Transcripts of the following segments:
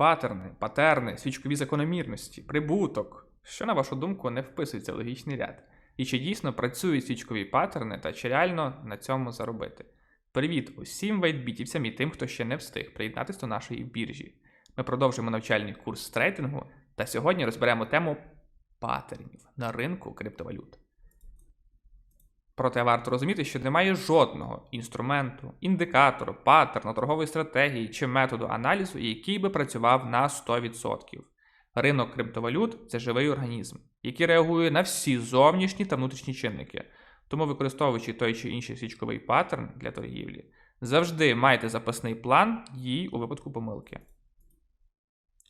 Паттерни, патерни, свічкові закономірності, прибуток. Що, на вашу думку, не вписується в логічний ряд? І чи дійсно працюють свічкові паттерни та чи реально на цьому заробити? Привіт усім вейтбітівцям і тим, хто ще не встиг приєднатися до нашої біржі. Ми продовжуємо навчальний курс трейдингу та сьогодні розберемо тему паттернів на ринку криптовалют. Проте варто розуміти, що немає жодного інструменту, індикатору, паттерну, торгової стратегії чи методу аналізу, який би працював на 100%. Ринок криптовалют це живий організм, який реагує на всі зовнішні та внутрішні чинники. Тому, використовуючи той чи інший свічковий паттерн для торгівлі, завжди майте запасний план дій у випадку помилки.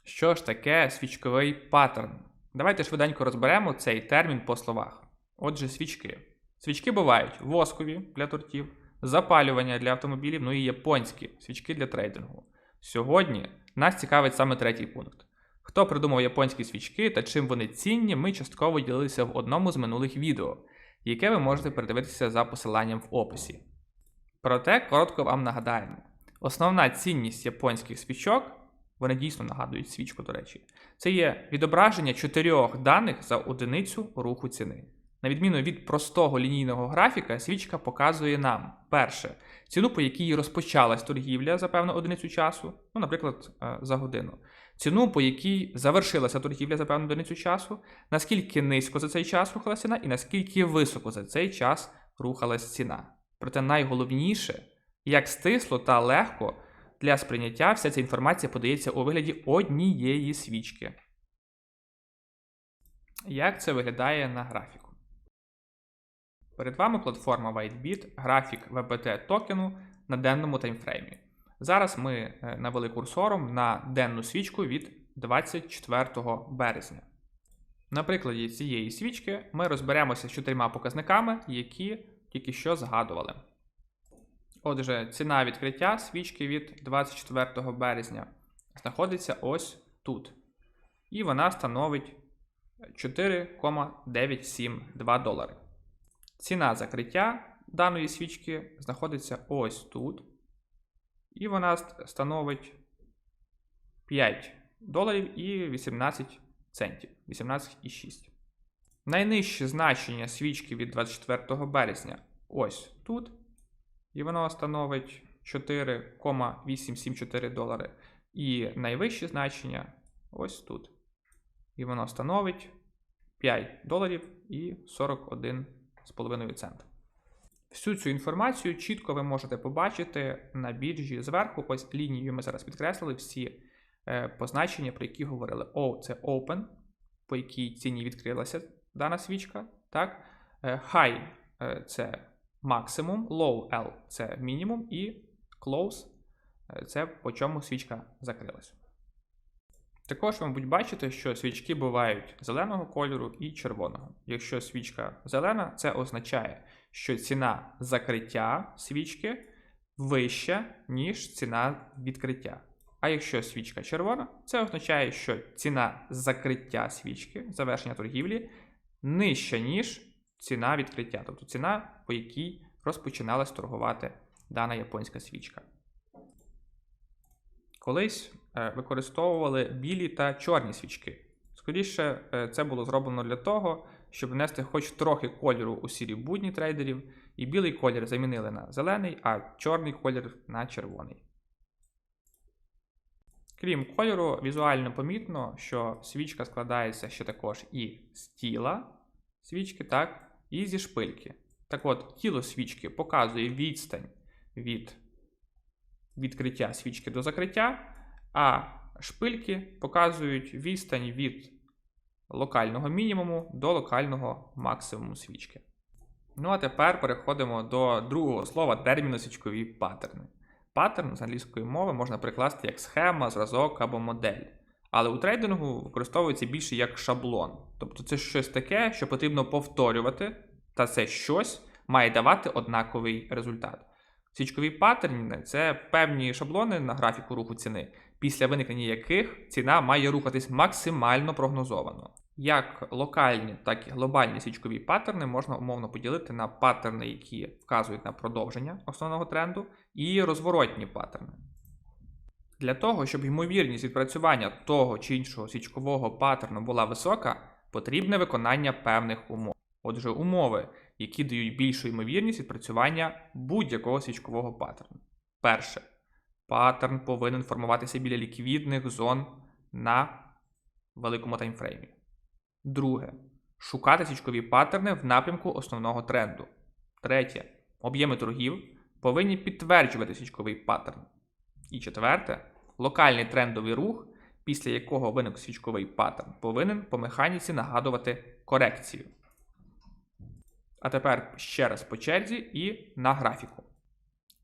Що ж таке свічковий паттерн? Давайте швиденько розберемо цей термін по словах. Отже, свічки. Свічки бувають воскові для тортів, запалювання для автомобілів, ну і японські свічки для трейдингу. Сьогодні нас цікавить саме третій пункт. Хто придумав японські свічки та чим вони цінні, ми частково ділилися в одному з минулих відео, яке ви можете передивитися за посиланням в описі. Проте коротко вам нагадаємо: основна цінність японських свічок, вони дійсно нагадують свічку, до речі, це є відображення чотирьох даних за одиницю руху ціни. На відміну від простого лінійного графіка, свічка показує нам перше ціну, по якій розпочалась торгівля за певну одиницю часу, ну, наприклад, е, за годину. Ціну, по якій завершилася торгівля за певну одиницю часу, наскільки низько за цей час рухалася ціна, і наскільки високо за цей час рухалась ціна. Проте найголовніше, як стисло та легко для сприйняття вся ця інформація подається у вигляді однієї свічки. Як це виглядає на графіку? Перед вами платформа WhiteBit, графік VBT токену на денному таймфреймі. Зараз ми е, навели курсором на денну свічку від 24 березня. На прикладі цієї свічки ми розберемося з чотирма показниками, які тільки що згадували. Отже, ціна відкриття свічки від 24 березня знаходиться ось тут. І вона становить 4,972 долари. Ціна закриття даної свічки знаходиться ось тут. І вона становить 5 доларів і 18 центів. 18,6. Найнижче значення свічки від 24 березня ось тут. І воно становить 4,874 долари. І найвище значення ось тут. І воно становить 5 доларів і 41,5 цента. Всю цю інформацію чітко ви можете побачити на біржі зверху. Ось лінією ми зараз підкреслили всі е, позначення, про які говорили. O це Open, по якій ціні відкрилася дана свічка. Так? Е, High е, це максимум, Low L це мінімум, і Close це по чому свічка закрилася. Також ви, мабуть, бачите, що свічки бувають зеленого кольору і червоного. Якщо свічка зелена, це означає, що ціна закриття свічки вища, ніж ціна відкриття. А якщо свічка червона, це означає, що ціна закриття свічки, завершення торгівлі, нижча, ніж ціна відкриття, тобто ціна, по якій розпочиналась торгувати дана японська свічка. Колись використовували білі та чорні свічки. Скоріше, е, це було зроблено для того, щоб внести хоч трохи кольору у сірі будні трейдерів, і білий колір замінили на зелений, а чорний колір на червоний. Крім кольору, візуально помітно, що свічка складається ще також і з тіла свічки, так, і зі шпильки. Так от, тіло свічки показує відстань від відкриття свічки до закриття, а шпильки показують відстань від локального мінімуму до локального максимуму свічки. Ну а тепер переходимо до другого слова терміну свічкові паттерни. Паттерн з англійської мови можна прикласти як схема, зразок або модель. Але у трейдингу використовується більше як шаблон. Тобто це щось таке, що потрібно повторювати, та це щось має давати однаковий результат. Свічкові паттерни це певні шаблони на графіку руху ціни, після виникнення яких ціна має рухатись максимально прогнозовано. Як локальні, так і глобальні свічкові паттерни можна умовно поділити на паттерни, які вказують на продовження основного тренду, і розворотні паттерни. Для того, щоб ймовірність відпрацювання того чи іншого свічкового паттерну була висока, потрібне виконання певних умов. Отже, умови, які дають більшу ймовірність відпрацювання будь-якого свічкового паттерну. Перше. Паттерн повинен формуватися біля ліквідних зон на великому таймфреймі. Друге. Шукати свічкові паттерни в напрямку основного тренду. Третє. Об'єми торгів повинні підтверджувати свічковий паттерн. І четверте. Локальний трендовий рух, після якого виник свічковий паттерн, повинен по механіці нагадувати корекцію. А тепер ще раз по черзі і на графіку.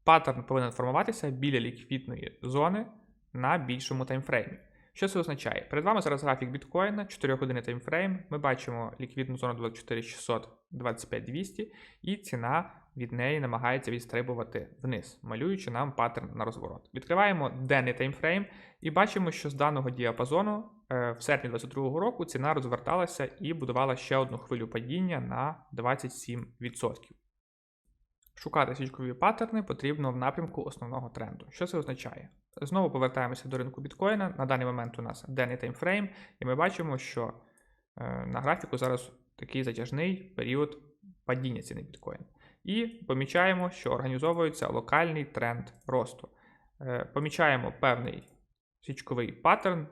Паттерн повинен формуватися біля ліквідної зони на більшому таймфреймі. Що це означає? Перед вами зараз графік біткоїна, 4 години таймфрейм. Ми бачимо ліквідну зону 24600, 25200, і ціна від неї намагається відстрибувати вниз, малюючи нам паттерн на розворот. Відкриваємо денний таймфрейм і бачимо, що з даного діапазону е, в серпні 2022 року ціна розверталася і будувала ще одну хвилю падіння на 27%. Шукати свічкові паттерни потрібно в напрямку основного тренду. Що це означає? Знову повертаємося до ринку біткоїна. На даний момент у нас денний таймфрейм, і ми бачимо, що е, на графіку зараз такий затяжний період падіння ціни біткоїна. І помічаємо, що організовується локальний тренд росту. Е, помічаємо певний свічковий паттерн.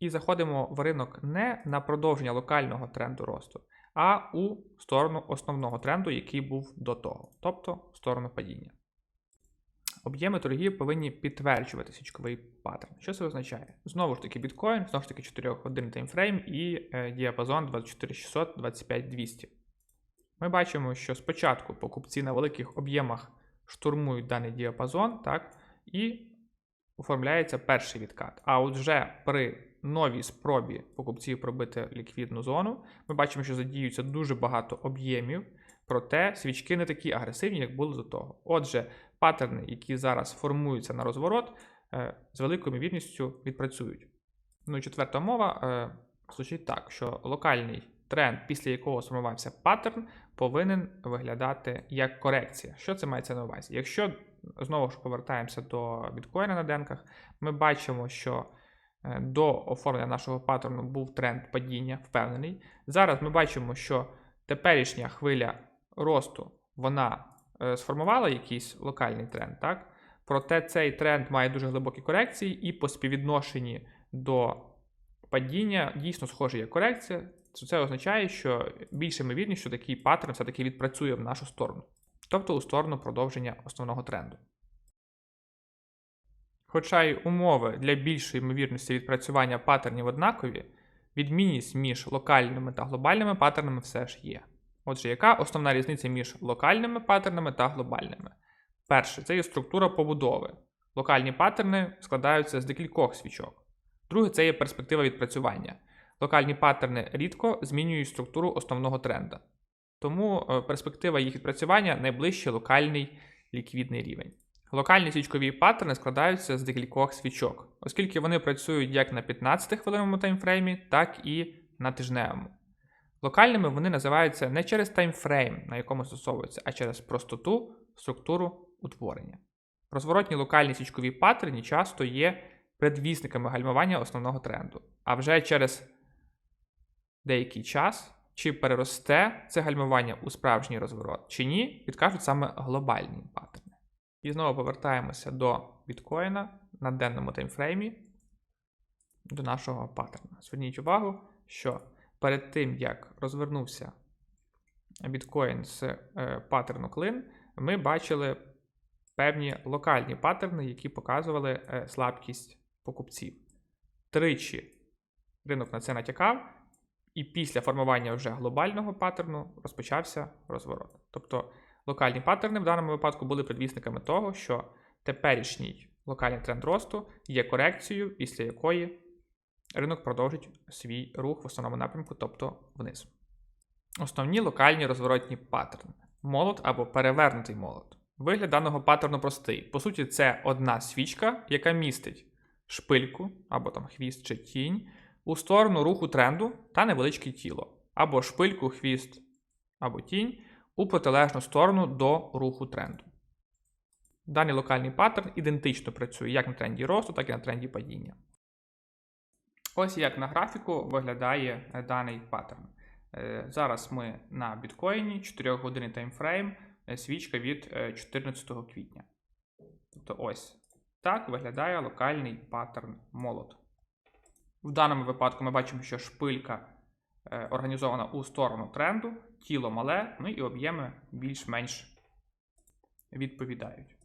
І заходимо в ринок не на продовження локального тренду росту, а у сторону основного тренду, який був до того, тобто в сторону падіння. Об'єми торгів повинні підтверджувати свічковий паттерн. Що це означає? Знову ж таки, біткоін, знову ж таки 4 годинний таймфрейм і е, діапазон 24600 25200. Ми бачимо, що спочатку покупці на великих об'ємах штурмують даний діапазон, так, і оформляється перший відкат. А от вже при новій спробі покупців пробити ліквідну зону, ми бачимо, що задіюється дуже багато об'ємів, проте свічки не такі агресивні, як були до того. Отже, паттерни, які зараз формуються на розворот, е, з великою ймовірністю відпрацюють. Ну і четверта мова е, звучить так, що локальний тренд, після якого сформувався паттерн, повинен виглядати як корекція. Що це мається на увазі? Якщо знову ж повертаємося до біткоїна на денках, ми бачимо, що до оформлення нашого паттерну був тренд падіння, впевнений. Зараз ми бачимо, що теперішня хвиля росту вона е, сформувала якийсь локальний тренд, так? Проте цей тренд має дуже глибокі корекції, і по співвідношенні до падіння дійсно схоже є корекція. Це означає, що більше ймовірність, що такий паттерн все-таки відпрацює в нашу сторону, тобто у сторону продовження основного тренду. Хоча й умови для більшої ймовірності відпрацювання паттернів однакові, відмінність між локальними та глобальними паттернами все ж є. Отже, яка основна різниця між локальними паттернами та глобальними? Перше, це є структура побудови. Локальні паттерни складаються з декількох свічок. Друге, це є перспектива відпрацювання. Локальні паттерни рідко змінюють структуру основного тренда. Тому е, перспектива їх відпрацювання найближче локальний ліквідний рівень. Локальні свічкові паттерни складаються з декількох свічок, оскільки вони працюють як на 15 хвилинному таймфреймі, так і на тижневому. Локальними вони називаються не через таймфрейм, на якому застосовуються, а через простоту, структуру утворення. Розворотні локальні свічкові паттерни часто є предвісниками гальмування основного тренду. А вже через деякий час, чи переросте це гальмування у справжній розворот, чи ні, підкажуть саме глобальні паттерни. І знову повертаємося до біткоїна на денному таймфреймі, до нашого паттерна. Зверніть увагу, що перед тим, як розвернувся біткоін з е, паттерну клин, ми бачили певні локальні паттерни, які показували е, слабкість покупців. Тричі ринок на це натякав, і після формування вже глобального паттерну розпочався розворот. Тобто локальні паттерни в даному випадку були предвісниками того, що теперішній локальний тренд росту є корекцією, після якої ринок продовжить свій рух в основному напрямку, тобто вниз. Основні локальні розворотні паттерни. Молот або перевернутий молот. Вигляд даного паттерну простий. По суті, це одна свічка, яка містить шпильку або там хвіст чи тінь у сторону руху тренду та невеличке тіло, або шпильку, хвіст або тінь у протилежну сторону до руху тренду. Даний локальний паттерн ідентично працює як на тренді росту, так і на тренді падіння. Ось як на графіку виглядає е, даний паттерн. Е, Зараз ми на біткоїні 4 години таймфрейм, е, свічка від е, 14 квітня. Тобто ось так виглядає локальний паттерн молот. В даному випадку ми бачимо, що шпилька організована у сторону тренду, тіло мале, ну і об'єми більш-менш відповідають.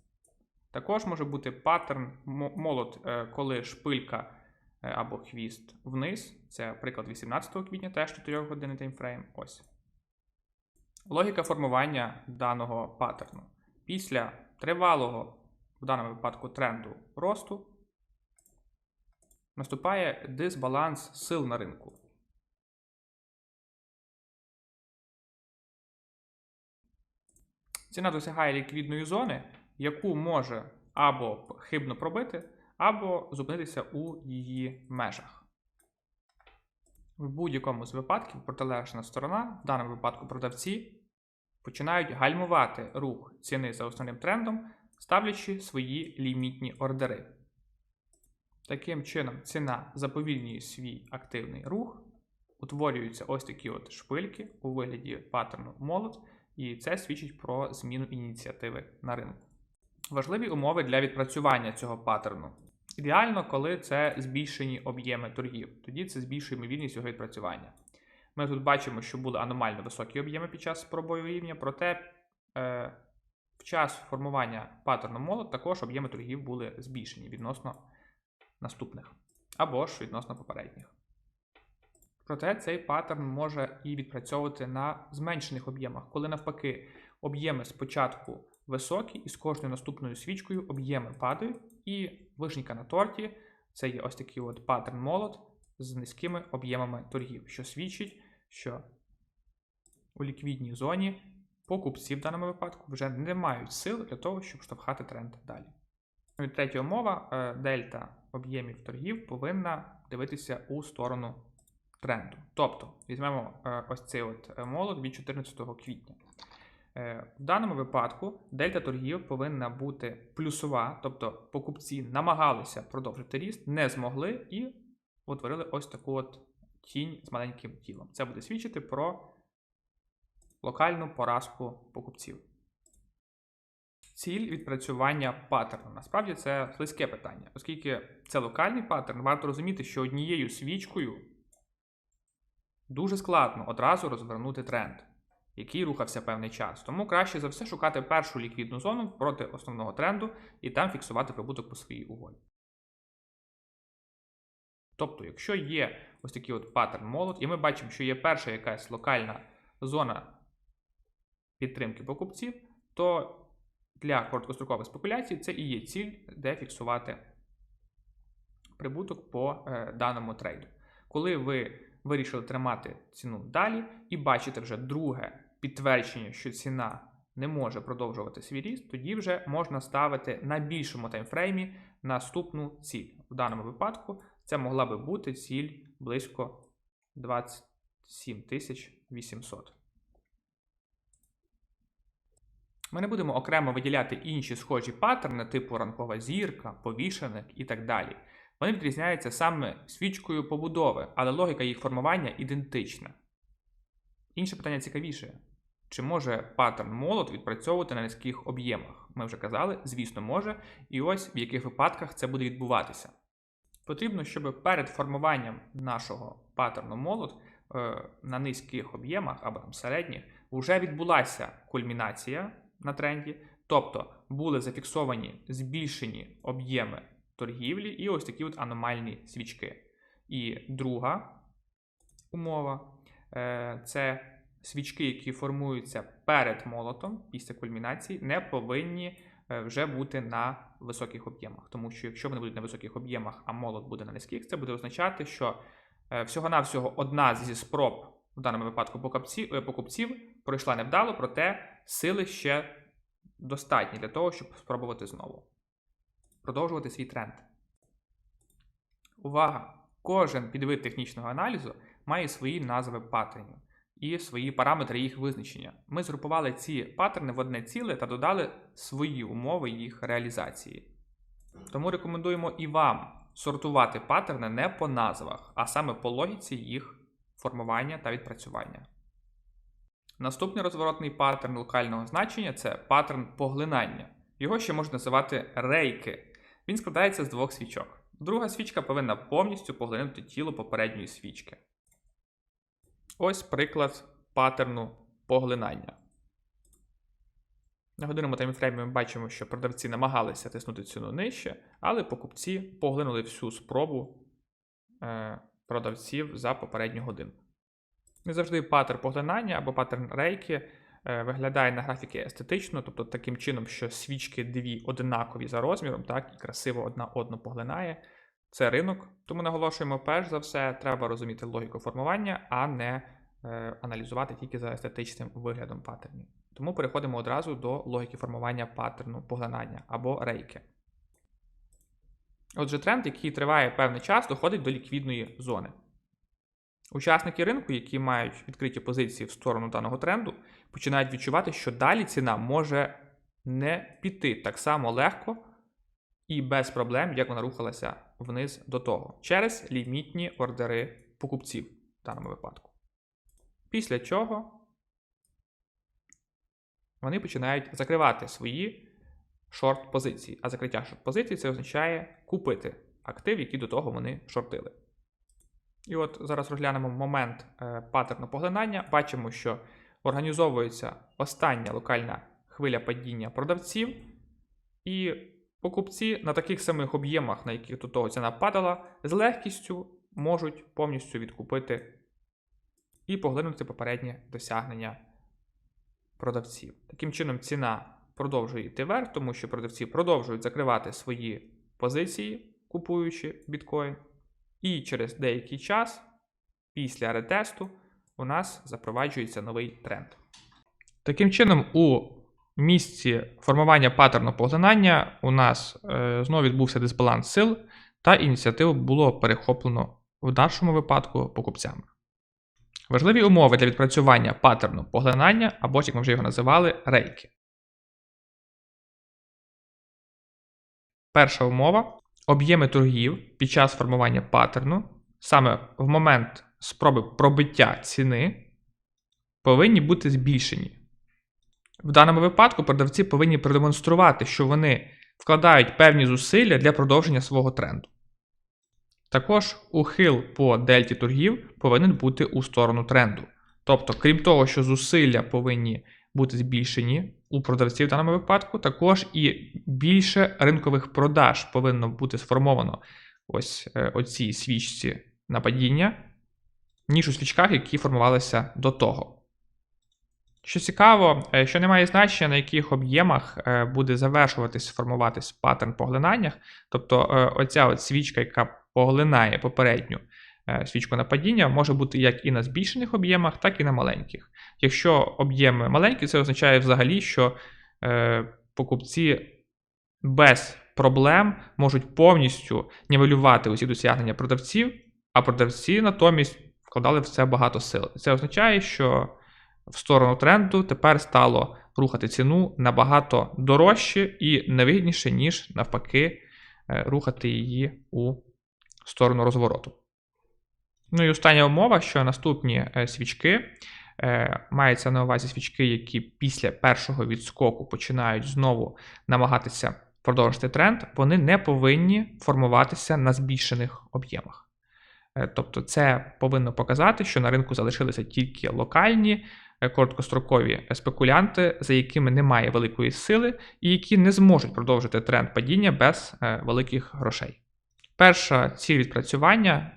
Також може бути паттерн мо- молот, е, коли шпилька е, або хвіст вниз. Це приклад 18 квітня, теж 4 години таймфрейм. Ось. Логіка формування даного паттерну. Після тривалого, в даному випадку, тренду росту наступає дисбаланс сил на ринку. Ціна досягає ліквідної зони, яку може або хибно пробити, або зупинитися у її межах. В будь-якому з випадків протилежна сторона, в даному випадку продавці, починають гальмувати рух ціни за основним трендом, ставлячи свої лімітні ордери. Таким чином, ціна заповільнює свій активний рух, утворюються ось такі от шпильки у вигляді паттерну молот, і це свідчить про зміну ініціативи на ринку. Важливі умови для відпрацювання цього паттерну. Ідеально, коли це збільшені об'єми торгів, тоді це збільшує ймовірність його відпрацювання. Ми тут бачимо, що були аномально високі об'єми під час пробою рівня, проте е, в час формування паттерну молот також об'єми торгів були збільшені відносно наступних або ж відносно попередніх. Проте цей паттерн може і відпрацьовувати на зменшених об'ємах, коли навпаки об'єми спочатку високі, і з кожною наступною свічкою об'єми падають, і вишенька на торті це є ось такий от паттерн молот з низькими об'ємами торгів, що свідчить, що у ліквідній зоні покупці в даному випадку вже не мають сил для того, щоб штовхати тренд далі. Ну і третя умова е, дельта об'ємів торгів повинна дивитися у сторону тренду. Тобто, візьмемо е, ось цей от е, молот від 14 квітня. Е, В даному випадку дельта торгів повинна бути плюсова, тобто покупці намагалися продовжити ріст, не змогли і утворили ось таку от тінь з маленьким тілом. Це буде свідчити про локальну поразку покупців. Ціль відпрацювання паттерну. Насправді це слизьке питання, оскільки це локальний паттерн, варто розуміти, що однією свічкою дуже складно одразу розвернути тренд, який рухався певний час. Тому краще за все шукати першу ліквідну зону проти основного тренду і там фіксувати прибуток по своїй угоді. Тобто, якщо є ось такий от паттерн молот, і ми бачимо, що є перша якась локальна зона підтримки покупців, то для короткострокових спекуляцій це і є ціль, де фіксувати прибуток по е, даному трейду. Коли ви вирішили тримати ціну далі і бачите вже друге підтвердження, що ціна не може продовжувати свій ріст, тоді вже можна ставити на більшому таймфреймі наступну ціль. В даному випадку це могла би бути ціль близько 27 800. Ми не будемо окремо виділяти інші схожі паттерни, типу ранкова зірка, повішеник і так далі. Вони відрізняються саме свічкою побудови, але логіка їх формування ідентична. Інше питання цікавіше: чи може паттерн молот відпрацьовувати на низьких об'ємах? Ми вже казали, звісно, може, і ось в яких випадках це буде відбуватися. Потрібно, щоб перед формуванням нашого паттерну молот е, на низьких об'ємах або там середніх вже відбулася кульмінація на тренді, тобто були зафіксовані збільшені об'єми торгівлі і ось такі от аномальні свічки. І друга умова е, це свічки, які формуються перед молотом після кульмінації, не повинні е, вже бути на високих об'ємах. Тому що якщо вони будуть на високих об'ємах, а молот буде на низьких, це буде означати, що е, всього-навсього одна зі спроб в даному випадку покупців пройшла невдало, проте сили ще достатні для того, щоб спробувати знову. Продовжувати свій тренд. Увага! Кожен підвид технічного аналізу має свої назви паттернів. і свої параметри їх визначення. Ми згрупували ці паттерни в одне ціле та додали свої умови їх реалізації. Тому рекомендуємо і вам сортувати паттерни не по назвах, а саме по логіці їх формування та відпрацювання. Наступний розворотний паттерн локального значення це паттерн поглинання. Його ще можна називати рейки. Він складається з двох свічок. Друга свічка повинна повністю поглинути тіло попередньої свічки. Ось приклад паттерну поглинання. На годинному таймфреймі ми бачимо, що продавці намагалися тиснути ціну нижче, але покупці поглинули всю спробу е, продавців за попередню годину. Не завжди паттерн поглинання або паттерн рейки виглядає на графіки естетично, тобто таким чином, що свічки дві однакові за розміром, так, і красиво одна одну поглинає. Це ринок, тому наголошуємо, перш за все, треба розуміти логіку формування, а не е, аналізувати тільки за естетичним виглядом паттернів. Тому переходимо одразу до логіки формування паттерну поглинання або рейки. Отже, тренд, який триває певний час, доходить до ліквідної зони. Учасники ринку, які мають відкриті позиції в сторону даного тренду, починають відчувати, що далі ціна може не піти так само легко і без проблем, як вона рухалася вниз до того, через лімітні ордери покупців в даному випадку. Після чого вони починають закривати свої шорт-позиції. А закриття шорт-позицій це означає купити актив, які до того вони шортили. І от зараз розглянемо момент е, паттерну поглинання. Бачимо, що організовується остання локальна хвиля падіння продавців, і покупці на таких самих об'ємах, на яких до того ціна падала, з легкістю можуть повністю відкупити і поглинути попереднє досягнення продавців. Таким чином, ціна продовжує йти вверх, тому що продавці продовжують закривати свої позиції, купуючи біткоін. І через деякий час, після ретесту, у нас запроваджується новий тренд. Таким чином, у місці формування паттерну поглинання у нас е, знову відбувся дисбаланс сил, та ініціативу було перехоплено в нашому випадку покупцями. Важливі умови для відпрацювання паттерну поглинання, або, як ми вже його називали, рейки. Перша умова об'єми торгів під час формування паттерну, саме в момент спроби пробиття ціни, повинні бути збільшені. В даному випадку продавці повинні продемонструвати, що вони вкладають певні зусилля для продовження свого тренду. Також ухил по дельті торгів повинен бути у сторону тренду. Тобто, крім того, що зусилля повинні бути збільшені у продавців в даному випадку, також і більше ринкових продаж повинно бути сформовано ось е, оцій свічці на падіння, ніж у свічках, які формувалися до того. Що цікаво, е, що немає значення, на яких об'ємах е, буде завершуватись, формуватись паттерн поглинаннях. Тобто оця от свічка, яка поглинає попередню свічку на падіння, може бути як і на збільшених об'ємах, так і на маленьких. Якщо об'єми маленькі, це означає взагалі, що е, покупці без проблем можуть повністю нівелювати усі досягнення продавців, а продавці натомість вкладали в це багато сил. Це означає, що в сторону тренду тепер стало рухати ціну набагато дорожче і невигідніше, ніж навпаки, е, рухати її у сторону розвороту. Ну і остання умова, що наступні е, свічки Е, мається на увазі свічки, які після першого відскоку починають знову намагатися продовжити тренд, вони не повинні формуватися на збільшених об'ємах. Е, тобто, це повинно показати, що на ринку залишилися тільки локальні короткострокові спекулянти, за якими немає великої сили, і які не зможуть продовжити тренд падіння без великих грошей. Перша ціль відпрацювання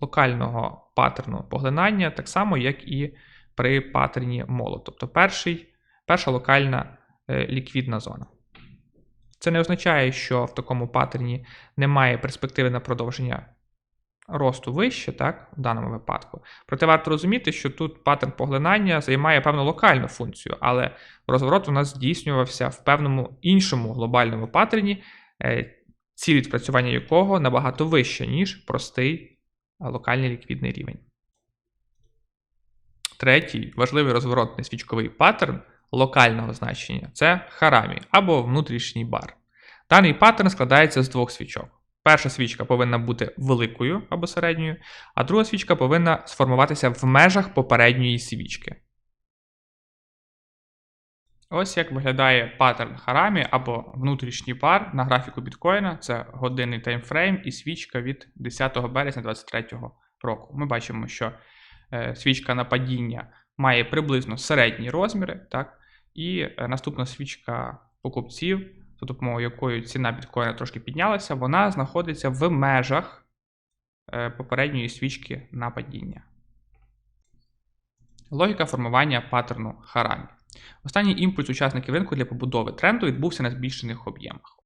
локального паттерну поглинання, так само, як і при паттерні молот. Тобто перший, перша локальна е, ліквідна зона. Це не означає, що в такому паттерні немає перспективи на продовження росту вище, так, в даному випадку. Проте варто розуміти, що тут паттерн поглинання займає певну локальну функцію, але розворот у нас здійснювався в певному іншому глобальному паттерні, е, ціль відпрацювання якого набагато вища, ніж простий локальний ліквідний рівень. Третій важливий розворотний свічковий паттерн локального значення це харамі або внутрішній бар. Даний паттерн складається з двох свічок. Перша свічка повинна бути великою або середньою, а друга свічка повинна сформуватися в межах попередньої свічки. Ось як виглядає паттерн харамі або внутрішній пар на графіку біткоїна. Це годинний таймфрейм і свічка від 10 березня 2023 року. Ми бачимо, що е, свічка на падіння має приблизно середні розміри, так? і е, наступна свічка покупців, за допомогою якої ціна біткоїна трошки піднялася, вона знаходиться в межах е, попередньої свічки на падіння. Логіка формування паттерну харамі. Останній імпульс учасників ринку для побудови тренду відбувся на збільшених об'ємах.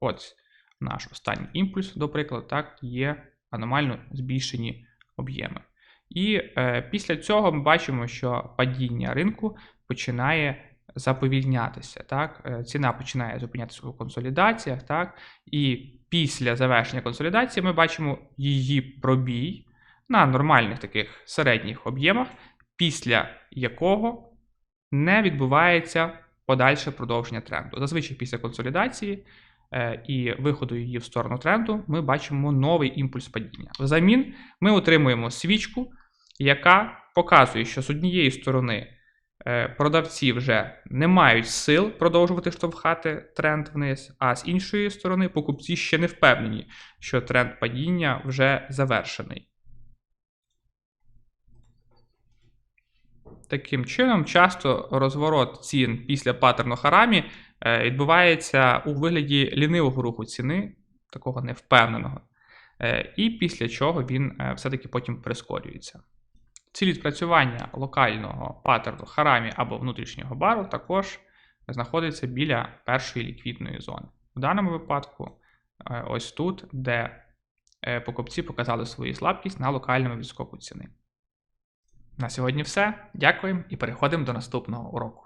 Ось наш останній імпульс, до прикладу, так, є аномально збільшені об'єми. І е, після цього ми бачимо, що падіння ринку починає заповільнятися. Так? Е, Ціна починає зупинятися у консолідаціях. Так? І після завершення консолідації ми бачимо її пробій на нормальних таких середніх об'ємах, після якого не відбувається подальше продовження тренду. Зазвичай після консолідації е, і виходу її в сторону тренду ми бачимо новий імпульс падіння. Взамін ми отримуємо свічку, яка показує, що з однієї сторони е, продавці вже не мають сил продовжувати штовхати тренд вниз, а з іншої сторони покупці ще не впевнені, що тренд падіння вже завершений. Таким чином, часто розворот цін після паттерну харамі е, відбувається у вигляді лінивого руху ціни, такого невпевненого, е, і після чого він е, все-таки потім прискорюється. Ціль відпрацювання локального паттерну харамі або внутрішнього бару також знаходиться біля першої ліквідної зони. В даному випадку, ось тут, де покупці показали свою слабкість на локальному відскоку ціни. На сьогодні все. Дякуємо і переходимо до наступного уроку.